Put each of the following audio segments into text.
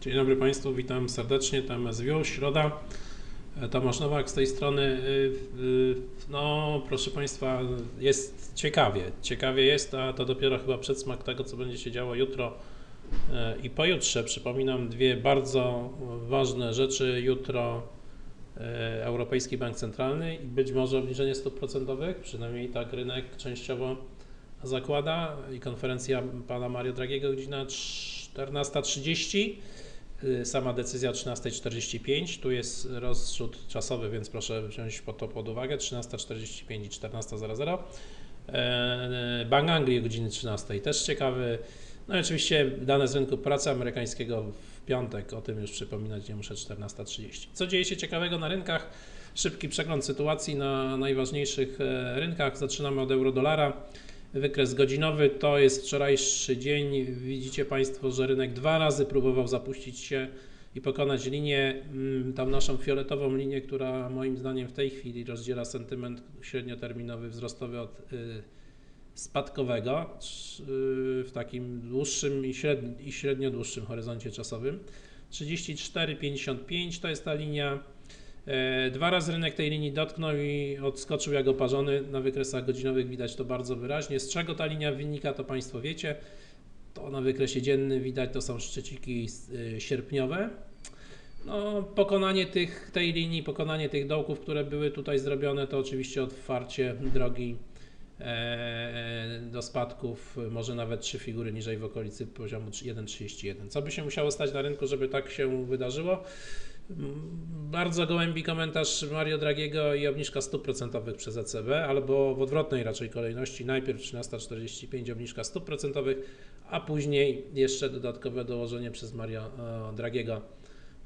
Dzień dobry Państwu, witam serdecznie. TMS View, środa. E, Tomasz Nowak z tej strony. Y, y, No, proszę Państwa, jest ciekawie. Ciekawie jest, a to dopiero chyba przedsmak tego, co będzie się działo jutro e, i pojutrze. Przypominam dwie bardzo ważne rzeczy. Jutro e, Europejski Bank Centralny i być może obniżenie stóp procentowych, przynajmniej tak rynek częściowo zakłada. I konferencja pana Mario Dragiego godzina 14.30. Y, Sama decyzja 13.45. Tu jest rozrzut czasowy, więc proszę wziąć to pod uwagę. 13.45 i 14.00. E, Bank Anglii o godziny 13. Też ciekawy. No i oczywiście dane z rynku pracy amerykańskiego w piątek. O tym już przypominać nie muszę. 14.30. Co dzieje się ciekawego na rynkach? Szybki przegląd sytuacji na najważniejszych e, rynkach. Zaczynamy od euro-dolara. Wykres godzinowy to jest wczorajszy dzień. Widzicie Państwo, że rynek dwa razy próbował zapuścić się i pokonać linię, mm, tą naszą fioletową linię, która moim zdaniem w tej chwili rozdziela sentyment średnioterminowy wzrostowy od y, spadkowego y, w takim dłuższym i, średni, i średnio dłuższym horyzoncie czasowym. 34,55 to jest ta linia. E, Dwa razy rynek tej linii dotknął i odskoczył jak oparzony. Na wykresach godzinowych widać to bardzo wyraźnie. Z czego ta linia wynika, to Państwo wiecie. To na wykresie dziennym widać, to są szczyciki y, sierpniowe. No, pokonanie tych, tej linii, pokonanie tych dołków, które były tutaj zrobione, to oczywiście otwarcie drogi e, do spadków, może nawet trzy figury niżej w okolicy poziomu 1,31. Co by się musiało stać na rynku, żeby tak się wydarzyło? Bardzo gołębi komentarz Mario Dragiego i obniżka stóp procentowych przez ECB, albo w odwrotnej raczej kolejności. Najpierw 13,45 obniżka stóp procentowych, a później jeszcze dodatkowe dołożenie przez Mario e, Dragiego,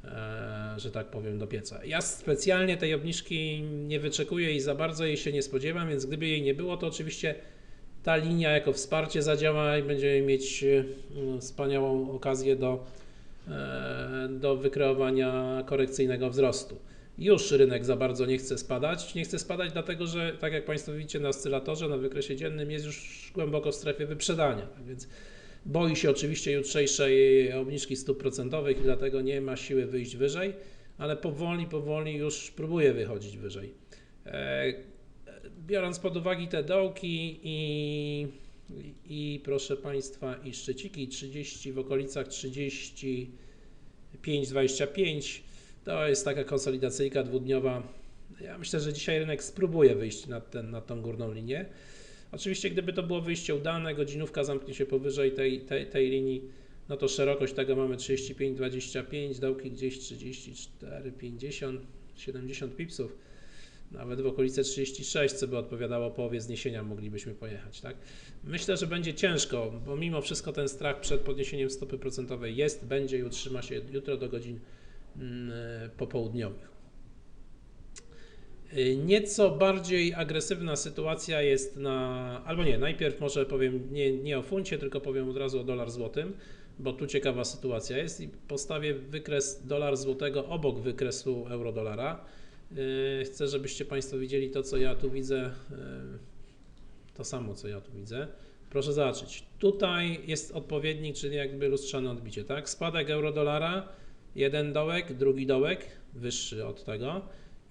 e, że tak powiem, do pieca. Ja specjalnie tej obniżki nie wyczekuję i za bardzo jej się nie spodziewam, więc gdyby jej nie było, to oczywiście ta linia jako wsparcie zadziała i będziemy mieć e, wspaniałą okazję do do wykreowania korekcyjnego wzrostu. Już rynek za bardzo nie chce spadać. Nie chce spadać dlatego, że tak jak Państwo widzicie na oscylatorze, na wykresie dziennym jest już głęboko w strefie wyprzedania. Tak Więc boi się oczywiście jutrzejszej obniżki stóp procentowych i dlatego nie ma siły wyjść wyżej, ale powoli, powoli już próbuje wychodzić wyżej. E, Biorąc pod uwagę te dołki i, i proszę Państwa, i szczyciki 30 w okolicach 35-25, to jest taka konsolidacyjka dwudniowa. Ja myślę, że dzisiaj rynek spróbuje wyjść na, ten, na tą górną linię. Oczywiście, gdyby to było wyjście udane, godzinówka zamknie się powyżej tej, tej, tej linii, no to szerokość tego mamy 35-25, dołki gdzieś 34-50, 70 pipsów nawet w okolice 36, co by odpowiadało połowie zniesienia, moglibyśmy pojechać. Tak? Myślę, że będzie ciężko, bo mimo wszystko ten strach przed podniesieniem stopy procentowej jest, będzie i utrzyma się jutro do godzin mm, popołudniowych. Y, Nieco bardziej agresywna sytuacja jest na, albo nie, najpierw może powiem nie, nie o funcie, tylko powiem od razu o dolar złotym, bo tu ciekawa sytuacja jest i postawię wykres dolar złotego obok wykresu euro dolara. Yy, Chcę, żebyście Państwo widzieli to, co ja tu widzę, yy, to samo, co ja tu widzę. Proszę zobaczyć. Tutaj jest odpowiednik, czyli jakby lustrzane odbicie, tak? Spadek euro-dolara, jeden dołek, drugi dołek, wyższy od tego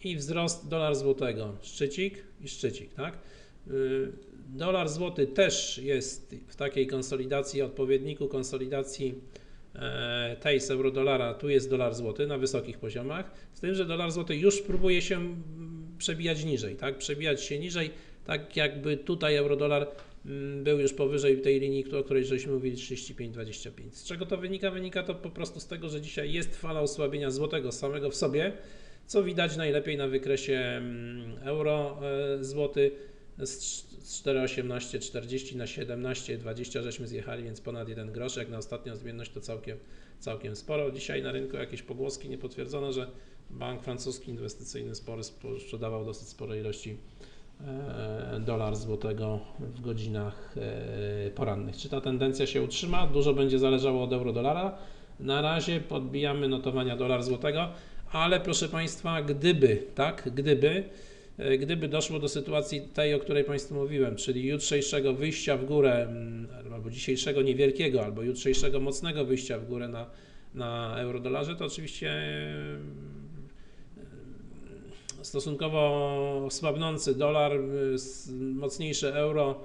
i wzrost dolar złotego, szczycik i szczycik, tak? Yy, Dolar złoty też jest w takiej konsolidacji, odpowiedniku konsolidacji e, tej z euro-dolara, tu jest dolar złoty na wysokich poziomach, z tym, że dolar złoty już próbuje się mm, przebijać niżej, tak? Przebijać się niżej, tak jakby tutaj euro-dolar mm, był już powyżej tej linii, o której żeśmy mówili 35-25. Z czego to wynika? Wynika to po prostu z tego, że dzisiaj jest fala osłabienia złotego samego w sobie, co widać najlepiej na wykresie mm, euro e, złoty z z 4,1840 na 17,20 żeśmy zjechali, więc ponad 1 grosz. Jak na ostatnią zmienność to całkiem, całkiem sporo. Dzisiaj na rynku jakieś pogłoski nie potwierdzono, że bank francuski inwestycyjny spory spo- sprzedawał dosyć spore ilości e, dolar złotego w godzinach e, porannych. Czy ta tendencja się utrzyma? Dużo będzie zależało od euro-dolara. Na razie podbijamy notowania dolar złotego, ale proszę Państwa, gdyby, tak, gdyby, gdyby doszło do sytuacji tej, o której Państwu mówiłem, czyli jutrzejszego wyjścia w górę, mm, albo dzisiejszego niewielkiego, albo jutrzejszego mocnego wyjścia w górę na na euro-dolarze, to oczywiście e, stosunkowo słabnący dolar, mocniejsze euro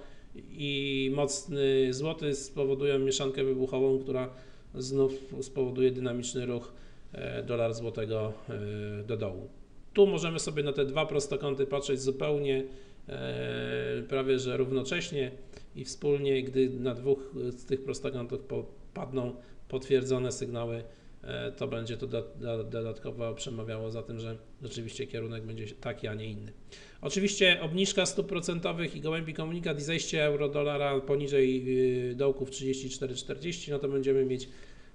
i mocny złoty spowodują mieszankę wybuchową, która znów spowoduje dynamiczny ruch dolar złotego do dołu. Tu możemy sobie na te dwa prostokąty patrzeć zupełnie e, prawie że równocześnie i wspólnie, gdy na dwóch z tych prostokątów padną potwierdzone sygnały, e, to będzie to do, do, dodatkowo przemawiało za tym, że rzeczywiście kierunek będzie taki, a nie inny. Oczywiście obniżka stóp procentowych i gołębi komunikat i zejście euro-dolara poniżej y, dołków 34,40, no to będziemy mieć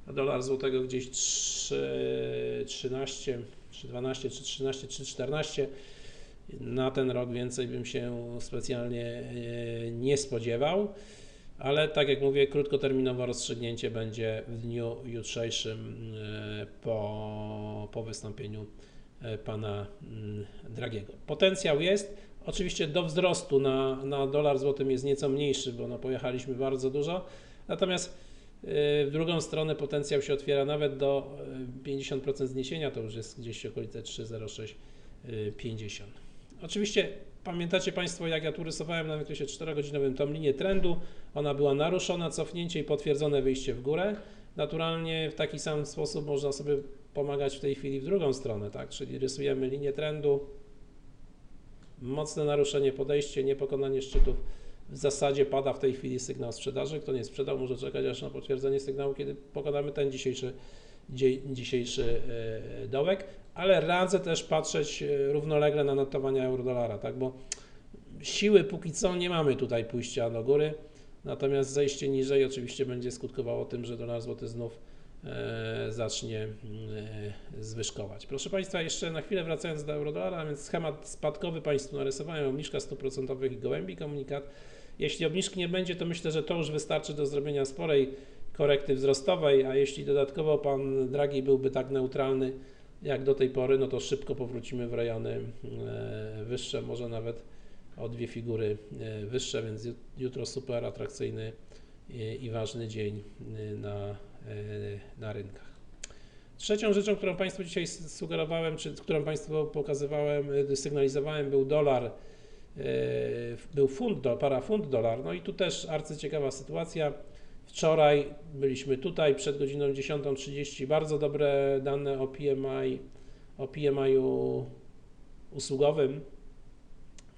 dolar złotego gdzieś 3, 13, 3,12, 3,13, 3,14. Na ten rok więcej bym się specjalnie y, nie spodziewał, ale tak jak mówię, krótkoterminowe rozstrzygnięcie będzie w dniu jutrzejszym y, po, po wystąpieniu y, pana mm, Dragiego. Potencjał jest. Oczywiście do wzrostu na, na dolar złotym jest nieco mniejszy, bo no pojechaliśmy bardzo dużo. Natomiast w drugą stronę potencjał się otwiera nawet do y, 50% zniesienia, to już jest gdzieś okolice 3,0650. Oczywiście pamiętacie Państwo, jak ja tu rysowałem na wykresie 4-godzinowym tą linię trendu, ona była naruszona, cofnięcie i potwierdzone wyjście w górę. Naturalnie w taki sam sposób można sobie pomagać w tej chwili w drugą stronę, tak? Czyli rysujemy linię trendu, mocne naruszenie, podejście, niepokonanie szczytów. W zasadzie pada w tej chwili sygnał sprzedaży. Kto nie sprzedał, może czekać aż na potwierdzenie sygnału, kiedy pokonamy ten dzisiejszy, dzisiejszy e, dołek. Ale radzę też patrzeć e, równolegle na notowania euro-dolara, tak? bo siły póki co nie mamy tutaj pójścia do góry. Natomiast zejście niżej oczywiście będzie skutkowało tym, że dolar złoty znów e, zacznie zwyżkować. Proszę Państwa, jeszcze na chwilę wracając do eurodolara, a więc schemat spadkowy Państwu narysowałem, obniżka stóp procentowych i gołębi komunikat. Jeśli obniżki nie będzie, to myślę, że to już wystarczy do zrobienia sporej korekty wzrostowej, a jeśli dodatkowo Pan Draghi byłby tak neutralny jak do tej pory, no to szybko powrócimy w rejony e, wyższe, może nawet o dwie figury e, wyższe, więc jut- jutro super atrakcyjny i, ważny dzień e, na, na rynkach. Trzecią rzeczą, którą Państwu dzisiaj sugerowałem, czy którą Państwu pokazywałem, sygnalizowałem, był dolar, był funt, do, para funt dolar. No i tu też arcyciekawa sytuacja. Wczoraj byliśmy tutaj przed godziną 10.30. Bardzo dobre dane o PMI, o PMI-u usługowym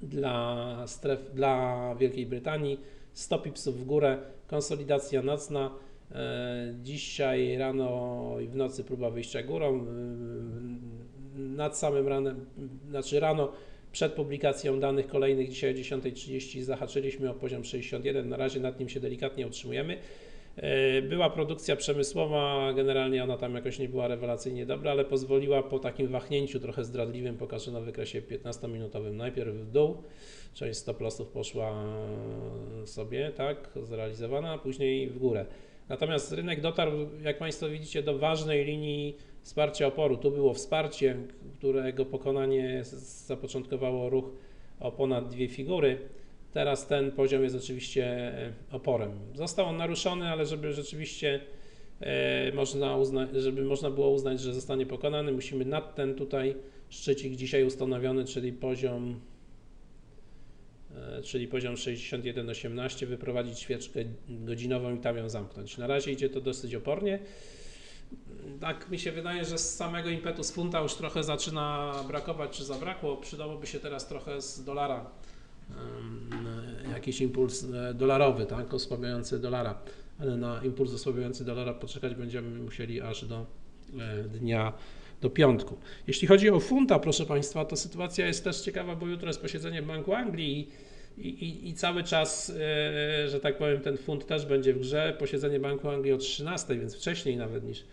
dla stref, dla Wielkiej Brytanii. 100 pipsów w górę, konsolidacja nocna. E, Dzisiaj rano i w nocy próba wyjścia górą. E, Nad samym ranem, znaczy rano przed publikacją danych kolejnych dzisiaj o 10.30 zahaczyliśmy o poziom 61. Na razie nad nim się delikatnie utrzymujemy. E, Była produkcja przemysłowa, generalnie ona tam jakoś nie była rewelacyjnie dobra, ale pozwoliła po takim wahnięciu trochę zdradliwym, pokażę na wykresie 15-minutowym, najpierw w dół, część stop poszła sobie, tak, zrealizowana, a później w górę. Natomiast rynek dotarł, jak Państwo widzicie, do ważnej linii wsparcia oporu. Tu było wsparcie, którego pokonanie zapoczątkowało ruch o ponad dwie figury. Teraz ten poziom jest oczywiście e, oporem. Został on naruszony, ale żeby rzeczywiście e, można uznać, żeby można było uznać, że zostanie pokonany, musimy nad ten tutaj szczycik dzisiaj ustanowiony, czyli poziom e, czyli poziom 61,18 wyprowadzić świeczkę godzinową i tam ją zamknąć. Na razie idzie to dosyć opornie. Tak mi się wydaje, że z samego impetu z funta już trochę zaczyna brakować, czy zabrakło. Przydałoby się teraz trochę z dolara jakiś impuls e, dolarowy, tak, osłabiający dolara, ale na impuls osłabiający dolara poczekać będziemy musieli aż do e, dnia, do piątku. Jeśli chodzi o funta, proszę Państwa, to sytuacja jest też ciekawa, bo jutro jest posiedzenie Banku Anglii i, i, i cały czas, e, że tak powiem, ten funt też będzie w grze. Posiedzenie Banku Anglii o 13, więc wcześniej nawet niż,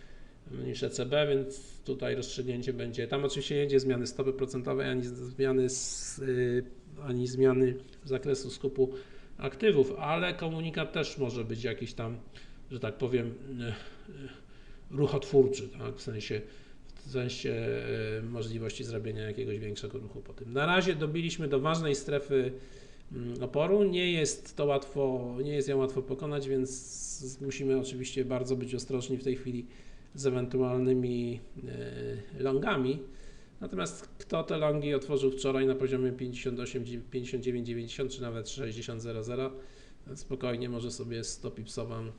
niż ECB, więc tutaj rozstrzygnięcie będzie. Tam oczywiście nie będzie zmiany stopy procentowej, ani zmiany, z, y, ani zmiany zakresu skupu aktywów, ale komunikat też może być jakiś tam, że tak powiem, y, ruchotwórczy, tak? w sensie w sensie e, możliwości zrobienia jakiegoś większego ruchu po tym. Na razie dobiliśmy do ważnej strefy oporu. Nie jest to łatwo, nie jest ją łatwo pokonać, więc musimy oczywiście bardzo być ostrożni w tej chwili, z ewentualnymi e, longami. Natomiast kto te longi otworzył wczoraj na poziomie 58, 59, 90 czy nawet 60,00, spokojnie może sobie stopipsową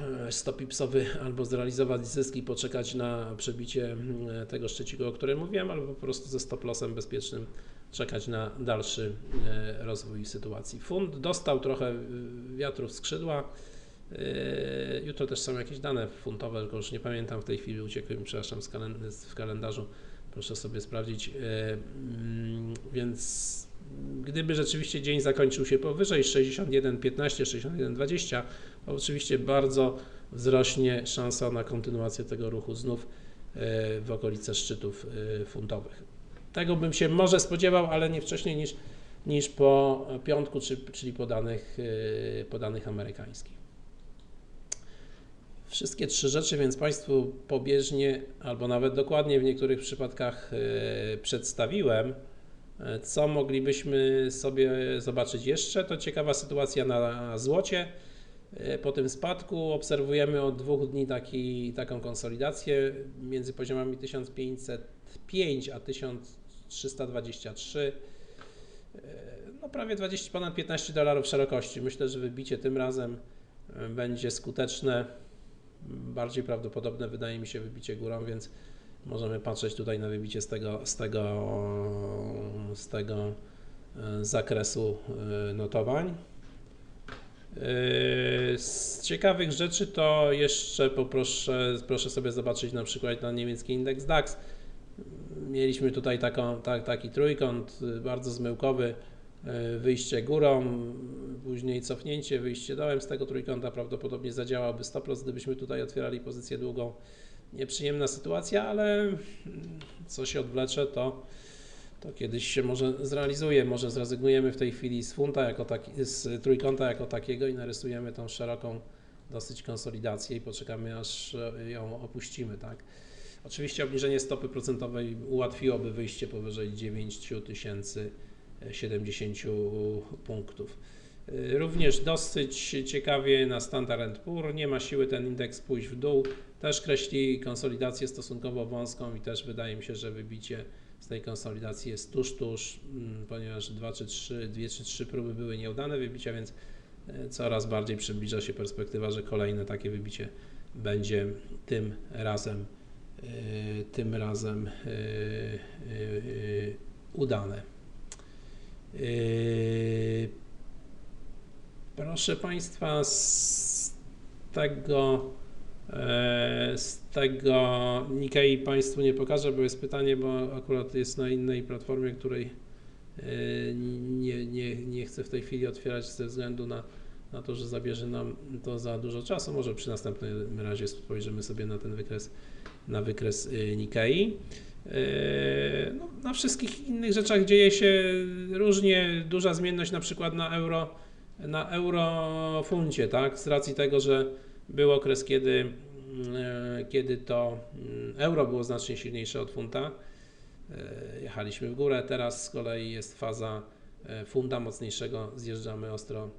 e, stopipsowy albo zrealizować zyski, poczekać na przebicie mm, tego szczyciku, o którym mówiłem, albo po prostu ze stop lossem bezpiecznym czekać na dalszy e, rozwój sytuacji. Fund dostał trochę wiatru w skrzydła. E, Jutro też są jakieś dane funtowe, tylko już nie pamiętam w tej chwili, uciekły mi, przepraszam, w kalendarzu. Proszę sobie sprawdzić. E, mm, Więc gdyby rzeczywiście dzień zakończył się powyżej 61,15, 61,20, to oczywiście bardzo wzrośnie szansa na kontynuację tego ruchu znów w okolice szczytów funtowych. Tego bym się może spodziewał, ale nie wcześniej niż, niż po piątku, czy, czyli po danych, y, po danych amerykańskich. Wszystkie trzy rzeczy więc Państwu pobieżnie, albo nawet dokładnie w niektórych przypadkach y, przedstawiłem. Co moglibyśmy sobie zobaczyć jeszcze? To ciekawa sytuacja na złocie. Y, po tym spadku obserwujemy od dwóch dni taki, taką konsolidację między poziomami 1505 a 1000. 323, e, no prawie 20, ponad 15 dolarów szerokości. Myślę, że wybicie tym razem e, będzie skuteczne. Bardziej prawdopodobne wydaje mi się wybicie górą, więc możemy patrzeć tutaj na wybicie z tego, z tego, z tego e, zakresu notowań. Z ciekawych rzeczy to jeszcze poproszę, proszę sobie zobaczyć na przykład na niemiecki indeks DAX. Mieliśmy tutaj taką, tak, taki trójkąt y, bardzo zmyłkowy, y, wyjście górą, później cofnięcie, wyjście dołem z tego trójkąta, prawdopodobnie zadziałałby stop loss, gdybyśmy tutaj otwierali pozycję długą. Nieprzyjemna sytuacja, ale mm, co się odwlecze, to, to kiedyś się może zrealizuje, może zrezygnujemy w tej chwili z funta jako taki, z trójkąta jako takiego i narysujemy tą szeroką dosyć konsolidację i poczekamy aż ją opuścimy, tak. Oczywiście obniżenie stopy procentowej ułatwiłoby wyjście powyżej 9070 punktów. Y, Również dosyć ciekawie na Standard Poor nie ma siły ten indeks pójść w dół. Też kreśli konsolidację stosunkowo wąską i też wydaje mi się, że wybicie z tej konsolidacji jest tuż, tuż, mm, ponieważ 2 czy 3, 2 czy 3 próby były nieudane wybicia, więc y, coraz bardziej przybliża się perspektywa, że kolejne takie wybicie będzie tym razem, tym razem y, y, y, udane. Y, Proszę Państwa, z tego, e, z tego Nikkei Państwu nie pokażę, bo jest pytanie, bo akurat jest na innej platformie, której e, nie, nie, nie chcę w tej chwili otwierać ze względu na, na to, że zabierze nam to za dużo czasu. Może przy następnym razie spojrzymy sobie na ten wykres, na wykres e, Nikkei. E, No, na wszystkich innych rzeczach dzieje się różnie, duża zmienność na przykład na euro, na eurofuncie, tak? Z racji tego, że był okres, kiedy, mm, kiedy to euro było znacznie silniejsze od funta. Jechaliśmy w górę, teraz z kolei jest faza funta mocniejszego, zjeżdżamy ostro,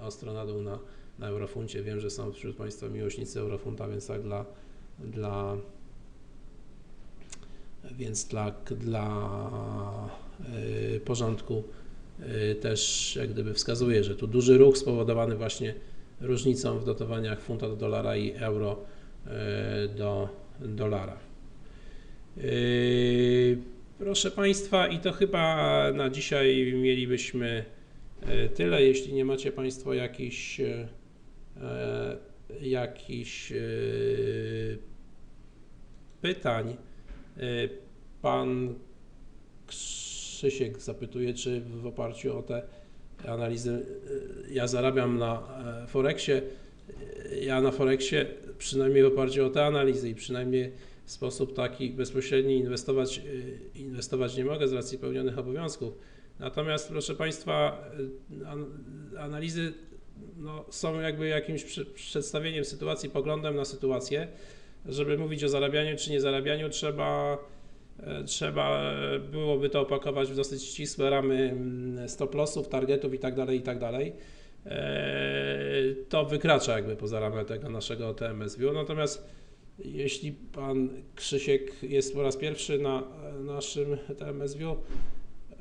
ostro na dół na, na eurofuncie. Wiem, że są wśród Państwa miłośnicy eurofunta, więc tak dla, dla więc dla, dla y, porządku y, też jak gdyby wskazuje, że tu duży ruch spowodowany właśnie różnicą w dotowaniach funta do dolara i euro y, do dolara. Proszę Państwa, i to chyba na dzisiaj mielibyśmy tyle. Jeśli nie macie Państwo jakichś, jakichś pytań, y, Pan Krzysiek zapytuje, czy w oparciu o te analizy y, ja zarabiam na e, Forexie. Y, Ja na Forexie, przynajmniej w oparciu o te analizy i przynajmniej w sposób taki bezpośredni inwestować, inwestować nie mogę z racji pełnionych obowiązków. Natomiast proszę Państwa, an- analizy no, są jakby jakimś przedstawieniem sytuacji, poglądem na sytuację. Żeby mówić o zarabianiu czy nie zarabianiu, trzeba, e, trzeba byłoby to opakować w dosyć ścisłe ramy mm, stop lossów, targetów itd. itd. e, to wykracza jakby poza ramę tego naszego TMS View. Natomiast jeśli pan Krzysiek jest po raz pierwszy na e, naszym TMS View,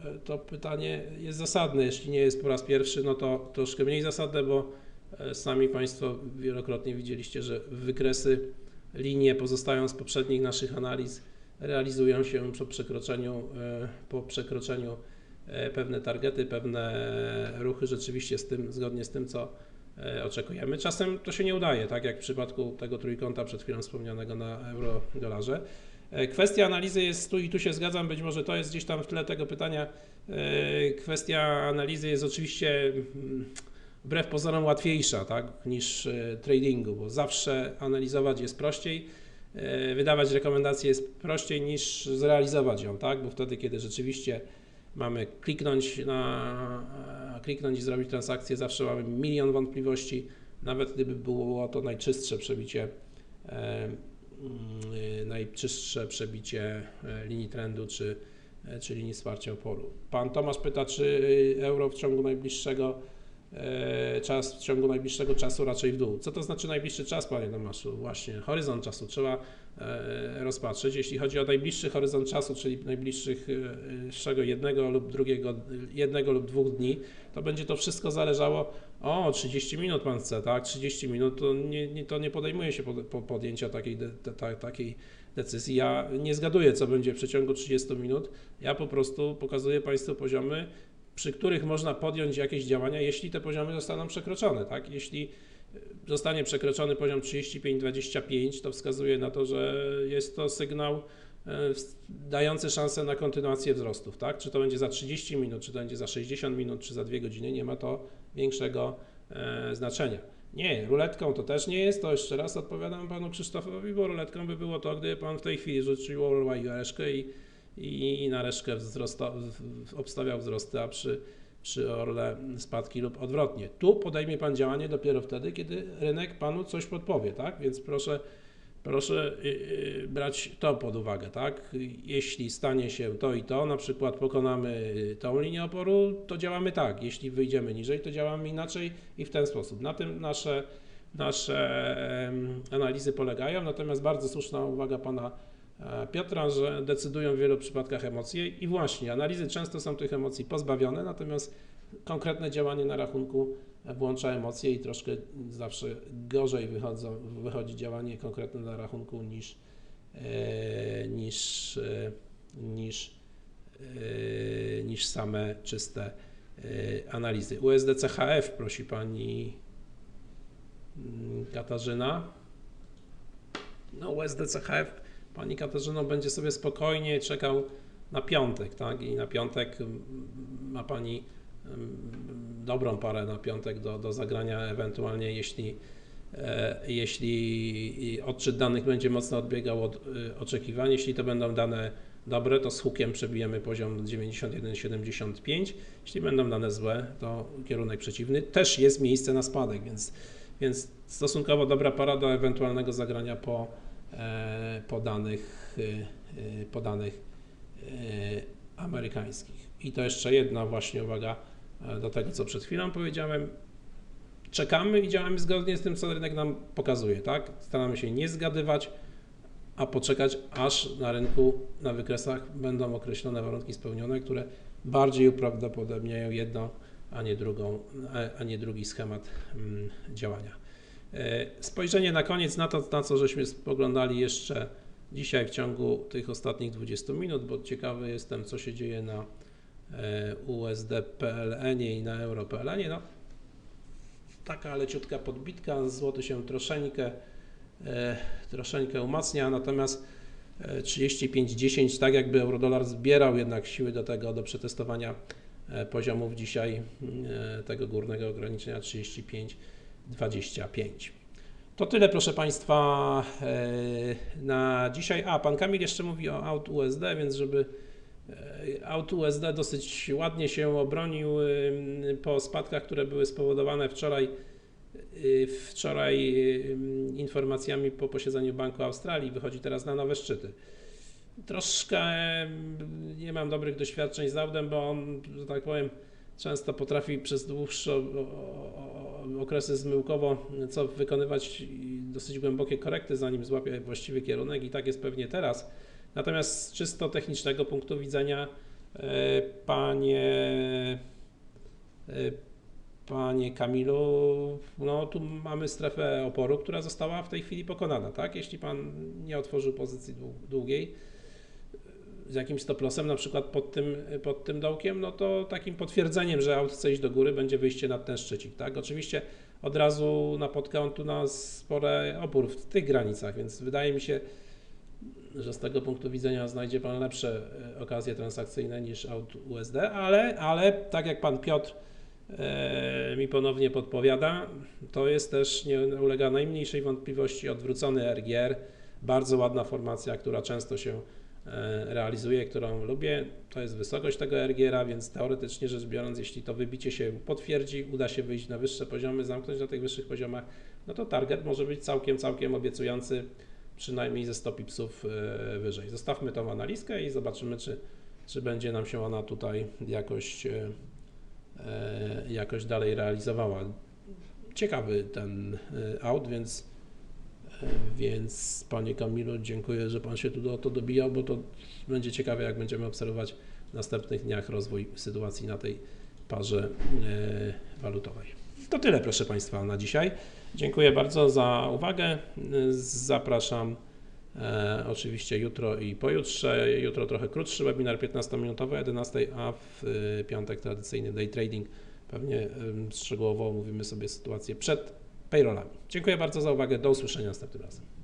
e, to pytanie jest zasadne. Jeśli nie jest po raz pierwszy, no to troszkę mniej zasadne, bo e, sami Państwo wielokrotnie widzieliście, że wykresy, linie pozostają z poprzednich naszych analiz, realizują się po przekroczeniu, e, po przekroczeniu e, pewne targety, pewne ruchy rzeczywiście z tym, zgodnie z tym, co e, oczekujemy. Czasem to się nie udaje, tak jak w przypadku tego trójkąta przed chwilą wspomnianego na euro-dolarze. Kwestia analizy jest tu i tu się zgadzam, być może to jest gdzieś tam w tle tego pytania. Kwestia analizy jest oczywiście mm, wbrew pozorom łatwiejsza tak, niż e, tradingu, bo zawsze analizować jest prościej, e, wydawać rekomendacje jest prościej niż zrealizować ją, tak, bo wtedy, kiedy rzeczywiście mamy kliknąć, na, e, kliknąć i zrobić transakcję, zawsze mamy milion wątpliwości, nawet gdyby było to najczystsze przebicie mm, najczystsze przebicie linii trendu czy, czy linii wsparcia oporu. Pan Tomasz pyta, czy euro w ciągu najbliższego czas, w ciągu najbliższego czasu raczej w dół. Co to znaczy najbliższy czas, panie Tomaszu? Właśnie, horyzont czasu trzeba e, rozpatrzeć. Jeśli chodzi o najbliższy horyzont czasu, czyli najbliższego jednego lub drugiego, jednego lub dwóch dni, to będzie to wszystko zależało o 30 minut pan chce, tak? 30 minut to nie, nie, to nie podejmuje się po- podjęcia takiej, de, ta, takiej decyzji. Ja nie zgaduję, co będzie w przeciągu 30 minut. Ja po prostu pokazuję Państwu poziomy, przy których można podjąć jakieś działania, jeśli te poziomy zostaną przekroczone, tak? Jeśli zostanie przekroczony poziom 35-25, to wskazuje na to, że jest to sygnał e, dający szansę na kontynuację wzrostów, tak? Czy to będzie za 30 minut, czy to będzie za 60 minut, czy za 2 godziny, nie ma to większego e, znaczenia. Nie, ruletką to też nie jest, to jeszcze raz odpowiadam panu Krzysztofowi, bo ruletką by było to, gdyby pan w tej chwili rzucił orła i i, na reszkę wzrosta, obstawiał wzrosty, a przy, przy orle spadki lub odwrotnie. Tu podejmie pan działanie dopiero wtedy, kiedy rynek panu coś podpowie, tak? Więc proszę, proszę y, y, brać to pod uwagę, tak? Jeśli stanie się to i to, na przykład pokonamy tą linię oporu, to działamy tak. Jeśli wyjdziemy niżej, to działamy inaczej i w ten sposób. Na tym nasze, nasze analizy polegają, natomiast bardzo słuszna uwaga pana Piotra, że decydują w wielu przypadkach emocje i właśnie analizy często są tych emocji pozbawione, natomiast konkretne działanie na rachunku włącza emocje i troszkę zawsze gorzej wychodzą, wychodzi działanie konkretne na rachunku niż, e, niż, e, niż, e, niż same czyste analizy. USD CHF prosi pani mm, Katarzyna. No USD CHF pani Katarzyno będzie sobie spokojnie czekał na piątek, tak? I na piątek mm, ma pani mm, dobrą parę na piątek do, do zagrania, ewentualnie jeśli, e, jeśli odczyt danych będzie mocno odbiegał od e, oczekiwań, jeśli to będą dane dobre, to z hukiem przebijemy poziom 91,75. Jeśli będą dane złe, to kierunek przeciwny. Też jest miejsce na spadek, więc, więc stosunkowo dobra para do ewentualnego zagrania po, e, po danych, e, e, po danych e, amerykańskich. I to jeszcze jedna właśnie uwaga do tego, co przed chwilą powiedziałem. Czekamy i działamy zgodnie z tym, co rynek nam pokazuje, tak? Staramy się nie zgadywać, a poczekać, aż na rynku, na wykresach będą określone warunki spełnione, które bardziej uprawdopodobniają jedną, a nie drugą, a nie drugi schemat mm, działania. E, Spojrzenie na koniec na to, na co żeśmy spoglądali jeszcze dzisiaj w ciągu tych ostatnich 20 minut, bo ciekawy jestem, co się dzieje na e, USD PLN i na euro PLN. No, taka leciutka podbitka, złoty się troszeczkę, e, troszeczkę umacnia, natomiast e, 35,10, tak jakby eurodolar zbierał jednak siły do tego, do przetestowania poziomów dzisiaj e, tego górnego ograniczenia 35,25. To tyle, proszę Państwa, e, na dzisiaj. A, Pan Kamil jeszcze mówi o Out USD, więc żeby e, Out USD dosyć ładnie się obronił ym, po spadkach, które były spowodowane wczoraj, wczoraj informacjami po posiedzeniu Banku Australii. Wychodzi teraz na nowe szczyty. Troszkę nie mam dobrych doświadczeń z Audem, bo on, że tak powiem, często potrafi przez dłuższe okresy zmyłkowo co wykonywać dosyć głębokie korekty, zanim złapie właściwy kierunek i tak jest pewnie teraz. Natomiast z czysto technicznego punktu widzenia, e, panie, e, panie Kamilu, no tu mamy strefę oporu, która została w tej chwili pokonana, tak? Jeśli pan nie otworzył pozycji dłu- długiej, z jakimś stop lossem, na przykład pod tym, pod tym dołkiem, no to takim potwierdzeniem, że aut chce iść do góry, będzie wyjście na ten szczycik, tak? Oczywiście od razu napotka on tu na spory opór w tych granicach, więc wydaje mi się, że z tego punktu widzenia znajdzie Pan lepsze e, okazje transakcyjne niż aut USD, ale, ale tak jak Pan Piotr e, mi ponownie podpowiada, to jest też, nie ulega najmniejszej wątpliwości, odwrócony RGR, bardzo ładna formacja, która często się e, realizuje, którą lubię. To jest wysokość tego RGR-a, więc teoretycznie rzecz biorąc, jeśli to wybicie się potwierdzi, uda się wyjść na wyższe poziomy, zamknąć na tych wyższych poziomach, no to target może być całkiem, całkiem obiecujący, przynajmniej ze 100 pipsów e, wyżej. Zostawmy tą analizkę i zobaczymy, czy, czy będzie nam się ona tutaj jakoś, e, jakoś dalej realizowała. Ciekawy ten aut, więc Więc Panie Kamilu, dziękuję, że Pan się tu do to dobijał, bo to będzie ciekawe, jak będziemy obserwować w następnych dniach rozwój sytuacji na tej parze e, walutowej. To tyle, proszę Państwa, na dzisiaj. Dziękuję bardzo za uwagę. Zapraszam e, oczywiście jutro i pojutrze. Jutro trochę krótszy webinar, 15-minutowy, 11, a w e, piątek tradycyjny day trading. Pewnie szczegółowo omówimy sobie sytuację przed payrollami. Dziękuję bardzo za uwagę. Do usłyszenia następnym razem.